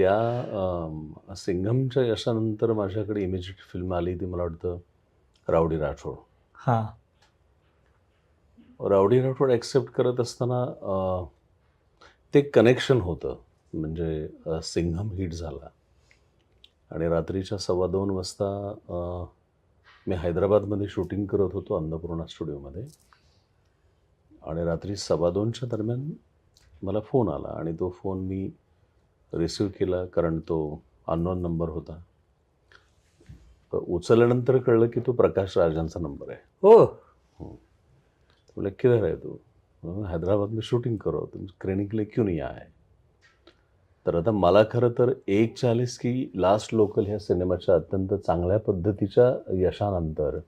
त्या सिंघमच्या यशानंतर माझ्याकडे इमिजिएट फिल्म आली ती मला वाटतं रावडी राठोड. हां. रावडी राठोड ॲक्सेप्ट करत असताना ते कनेक्शन होतं. म्हणजे सिंघम हिट झाला. आणि रात्रीच्या सव्वा दोन वाजता मी हैदराबादमध्ये शूटिंग करत होतो अन्नपूर्णा स्टुडिओमध्ये आणि रात्री सव्वा दोनच्या दरम्यान मला फोन आला आणि तो फोन मी रिसिव्ह केला कारण तो अननोन नंबर होता. उचलल्यानंतर कळलं की तो प्रकाश राजांचा नंबर आहे. हो. बोले किधर है तू. मैं हैदराबाद में शूटिंग करो. तुम स्क्रीनिंग के लिए क्यों नहीं आए? तर आता मला खरं तर एक चाळीस की लास्ट लोकल ह्या सिनेमाच्या अत्यंत चांगल्या पद्धतीच्या यशानंतर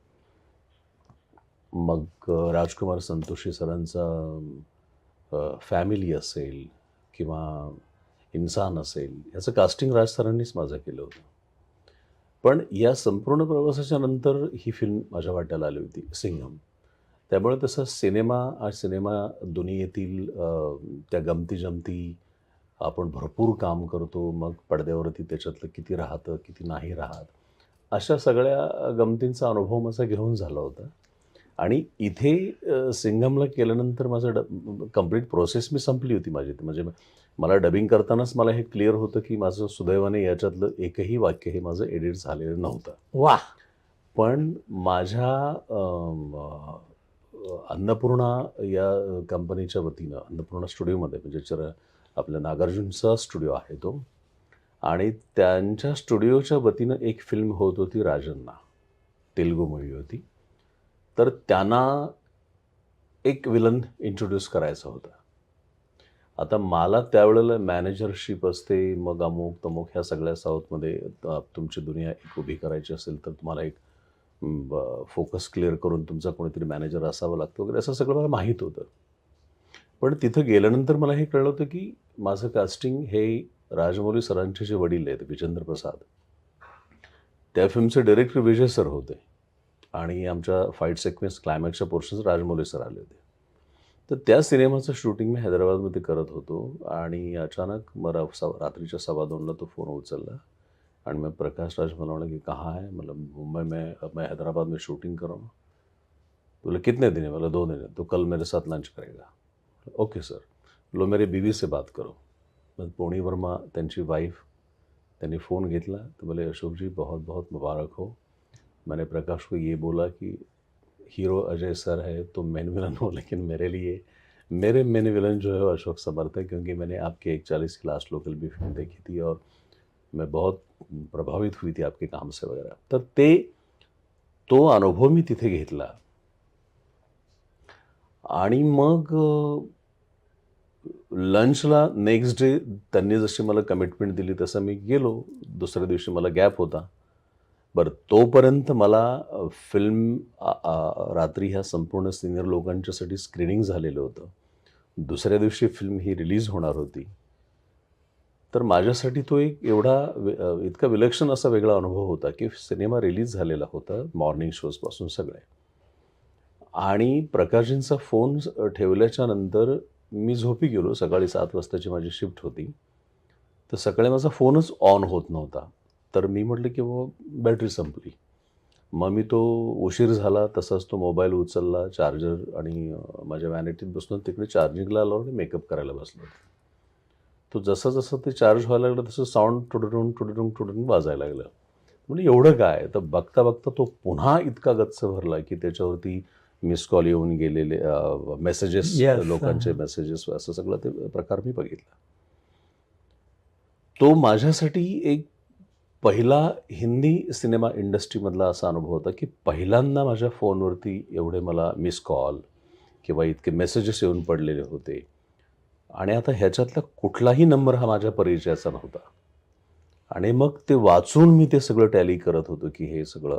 मग राजकुमार संतोषी सरांचा फॅमिली असेल किंवा इन्सान असेल याचं कास्टिंग राज सरांनीच माझं केलं होतं. पण या संपूर्ण प्रवासाच्या नंतर ही फिल्म माझ्या वाट्याला आली होती सिंघम. त्यामुळे तसं सिनेमा आज सिनेमा दुनियेतील त्या गमती जमती आपण भरपूर काम करतो मग पडद्यावरती त्याच्यातलं किती राहतं किती नाही राहत अशा सगळ्या गमतींचा अनुभव माझा घेऊन झाला होता. आणि इथे सिंघमला केल्यानंतर माझं ड कंप्लीट प्रोसेस मी संपली होती माझी. म्हणजे मला डबिंग करतानाच मला हे क्लिअर होतं की माझं सुदैवाने याच्यातलं एकही वाक्य हे माझं एडिट झालेलं नव्हतं. वा पण माझ्या अन्नपूर्णा या कंपनीच्या वतीनं अन्नपूर्णा स्टुडिओमध्ये म्हणजे चर आपल्या नागार्जुनचा स्टुडिओ आहे तो आणि त्यांच्या स्टुडिओच्या वतीनं एक फिल्म होत होती राजन्ना तेलगू मूवी होती. तर त्यांना एक विलन इंट्रोड्यूस करायचा होता. आता मला त्यावेळेला मॅनेजरशिप असते मग अमुक तमुक ह्या सगळ्या साऊथमध्ये तुमची दुनिया एक उभी करायची असेल तर तुम्हाला एक फोकस क्लिअर करून तुमचा कोणीतरी मॅनेजर असावा लागतो वगैरे असं सगळं मला माहीत होतं. पण तिथं गेल्यानंतर मला हे कळलं होतं की माझं कास्टिंग हे राजमौली सरांचे जे वडील आहेत विजेंद्र प्रसाद त्या फिल्मचे डिरेक्टर विजय सर होते. आणि आमच्या फाईट सिक्वेन्स क्लायमॅक्सच्या पोर्शन्स राजमौली सर आले होते. तर त्या सिनेमाचं शूटिंग मी हैदराबादमध्ये करत होतो आणि अचानक मला सव रात्रीच्या सव्वा दोनला तो फोन उचलला आणि मैं प्रकाश राज मला म्हणे की कहाँ है? मतलब मुंबई में अब मैं हैदराबाद में शूटिंग कर रहा हूँ. बोले कितने दिन है? बोला दो दिन है तो कल मेरे साथ लंच करेगा. Okay sir. लो मेरे बीवी से बात करो। मग पोणी वर्मा त्यांची वाईफ त्यांनी फ़ोन घेतला. तो बोले अशोक जी बहुत बहुत मुबारक हो. मैंने प्रकाश को ये बोला कि हीरो अजय सर है तो मेन विलन हो, लेकिन मेरे लिए, मेरे मेन विलन जो है अशोक समर्थ है, क्योंकि मैंने आपके एक चालीस की लास्ट लोकल भी फ़िल्म देखी थी और मैं बहुत प्रभावित हुई थी आपके काम से वगैरह। तर ते तो अनुभव मी तिथे घेतला। आणि मग, लंचला नेक्स्ट डे त्यांनी जशी मला कमिटमेंट दिली तसं मी गेलो. दुसऱ्या दिवशी मला गॅप होता. बरं तोपर्यंत मला फिल्म आ- आ- रात्री ह्या संपूर्ण सिनियर लोकांच्यासाठी स्क्रीनिंग झालेलं होतं. दुसऱ्या दिवशी फिल्म ही रिलीज होणार होती. तर माझ्यासाठी तो एक एवढा इतका विलक्षण असा वेगळा अनुभव होता की सिनेमा रिलीज झालेला होता मॉर्निंग शोजपासून सगळे. आणि प्रकाशजींचा फोन ठेवल्याच्या नंतर मी झोपी गेलो सकाळी सात वाजताची माझी शिफ्ट होती. तर सकाळी माझा फोनच ऑन होत नव्हता. तर मी म्हटलं की बाबा बॅटरी संपली. मग मी तो उशीर झाला तसाच तो मोबाईल उचलला चार्जर आणि माझ्या वॅनिटीत बसून तिकडे चार्जिंगला आलो आणि मेकअप करायला बसलो. तो जसं जसं ते चार्ज व्हायला लागलं तसं साऊंड टुडुटून टुडुटून टुडुटून वाजायला लागलं. म्हणजे एवढं काय? तर बघता बघता तो पुन्हा इतका गच्च भरला की त्याच्यावरती मिस कॉल येऊन गेलेले मेसेजेस. लोकांचे मेसेजेस असं सगळं ते प्रकार मी बघितला. तो माझ्यासाठी एक पहिला हिंदी सिनेमा इंडस्ट्रीमधला असा अनुभव होता की पहिल्यांदा माझ्या फोनवरती एवढे मला मिस कॉल किंवा इतके मेसेजेस येऊन पडलेले होते. आणि आता ह्याच्यातला कुठलाही नंबर हा माझ्या परिचयाचा नव्हता. आणि मग ते वाचून मी ते सगळं टॅली करत होतो की हे सगळं.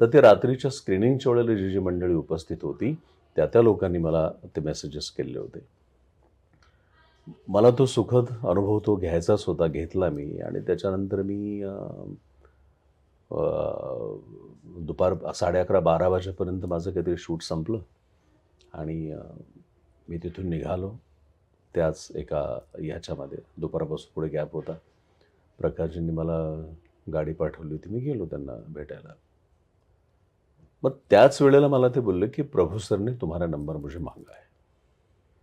तर ते रात्रीच्या स्क्रीनिंगच्या वेळेला जी जी मंडळी उपस्थित होती त्या त्या लोकांनी मला ते मेसेजेस केले होते. मला तो सुखद अनुभव तो घ्यायचाच होता घेतला मी. आणि त्याच्यानंतर मी दुपार साडे अकरा बारा वाजेपर्यंत माझं काहीतरी शूट संपलं. आणि मी तिथून निघालो. त्याच एका ह्याच्यामध्ये दुपारापासून पुढे गॅप होता. प्रकाशजींनी मला गाडी पाठवली होती. मी गेलो त्यांना भेटायला. मग त्याच वेळेला मला ते बोलले की प्रभू सरने तुम्हाला नंबर मुझे मांगा आहे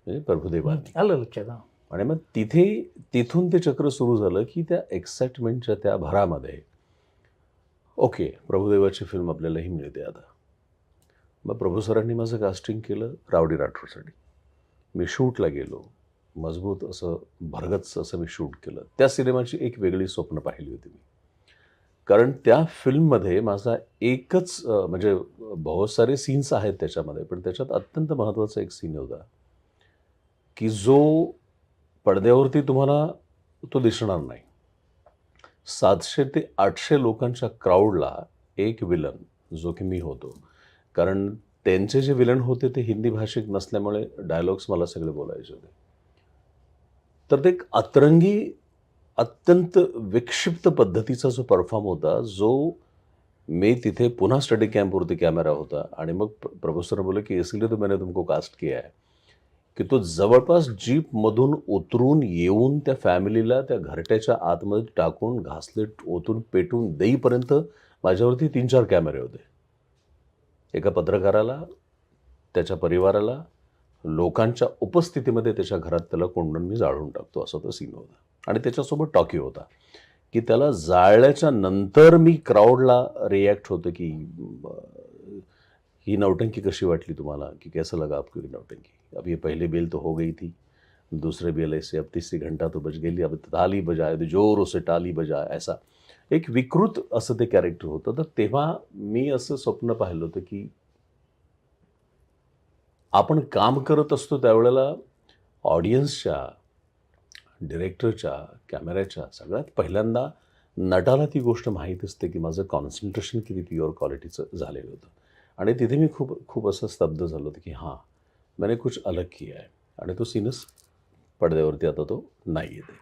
म्हणजे प्रभुदेवा आलं लक्षात आणि मग तिथे तिथून ते चक्र सुरू झालं की त्या एक्साइटमेंटच्या त्या भरामध्ये ओके प्रभुदेवाची फिल्म आपल्यालाही मिळते आता. मग प्रभू सरांनी माझं कास्टिंग केलं रावडी राठोडसाठी. मी शूटला गेलो. मजबूत असं भरगच असं मी शूट केलं. त्या सिनेमाची एक वेगळी स्वप्न पाहिली होती मी. कारण त्या फिल्ममध्ये माझा एकच म्हणजे बहुत सारे सीन्स आहेत त्याच्यामध्ये पण त्याच्यात अत्यंत महत्त्वाचा एक सीन होता की जो पडद्यावरती तुम्हाला तो दिसणार नाही. सातशे ते आठशे लोकांच्या क्राऊडला एक विलन जो की मी होतो. कारण त्यांचे जे विलन होते ते हिंदी भाषिक नसल्यामुळे डायलॉग्स मला सगळे बोलायचे होते. तर ते एक अतरंगी अत्यंत विक्षिप्त पद्धतीचा जो परफॉर्म होता जो मी तिथे पुन्हा स्टडी कॅम्पवरती कॅमेरा होता आणि मग प्रोफेसर बोलले बोले की इसलिए तो मैंने तुमको कास्ट किया है. की तो जवळपास जीपमधून उतरून येऊन त्या फॅमिलीला त्या घरट्याच्या आतमध्ये टाकून घासले ओतून पेटून देईपर्यंत माझ्यावरती तीन चार कॅमेरे होते. एका पत्रकाराला त्याच्या परिवाराला लोकांच्या उपस्थितीमध्ये त्याच्या घरात त्याला कोंडून मी जाळून टाकतो असं तो सीन होता. आणि त्याच्यासोबत टॉकी होता की त्याला जाळल्याच्या नंतर मी क्राऊडला रिॲक्ट होतं की ही नौटंकी कशी वाटली तुम्हाला? की कसं लगा आपको नौटंकी? अब ये पहले बेल तो हो गई थी दूसरे बेल ऐसे अब तीसरी घंटा तो बज गेली अब ताली बजाय तो जोर से टाली बजाय ऐसा। एक विकृत असं ते कॅरेक्टर होतं तर तेव्हा मी असं स्वप्न पाहिलं होतं की आपण काम करत असतो त्यावेळेला ऑडियन्सच्या डिरेक्टरच्या कॅमेऱ्याच्या सगळ्यात पहिल्यांदा नटाला ती गोष्ट माहीत असते की माझं कॉन्सन्ट्रेशन किती प्युअर क्वालिटीचं झालेलं होतं. आणि तिथे मी खूप खूप असं स्तब्ध झालो होतं की हां मैंने कुछ अलग किया आहे आणि तो सीनच पडद्यावरती आता तो नाही येते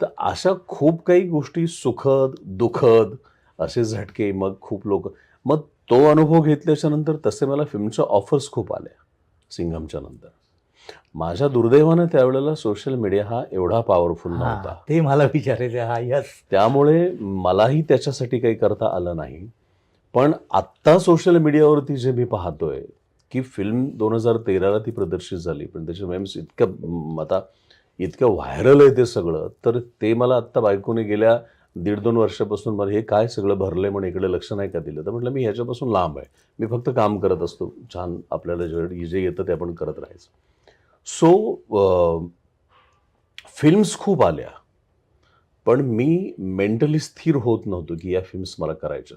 तर अशा खूप काही गोष्टी सुखद दुःखद असे झटके मग खूप लोक मग तो अनुभव घेतल्याच्या नंतर तसे मला फिल्मच्या ऑफर्स खूप आल्या सिंघमच्या नंतर. माझ्या दुर्दैवानं त्यावेळेला सोशल मीडिया हा एवढा पॉवरफुल नव्हता. ते मला विचारायचे हा यस त्यामुळे मलाही त्याच्यासाठी काही करता आलं नाही. पण आत्ता सोशल मीडियावरती जे मी पाहतोय की फिल्म दोन हजार तेराला ती प्रदर्शित झाली. पण त्याचे मेम्स इतकं म, आता इतकं व्हायरल आहे ते सगळं तर ते मला आत्ता बायकोने गेल्या दीड दोन वर्षापासून मला हे काय सगळं भरलंय म्हणून इकडे लक्ष नाही का दिलं. तर म्हटलं मी ह्याच्यापासून लांब आहे. मी फक्त काम करत असतो. छान आपल्याला जे जे येतं ते आपण करत राहायचं. सो फिल्म्स खूप आल्या. पण मी मेंटली स्थिर होत नव्हतो की या फिल्म्स मला करायच्या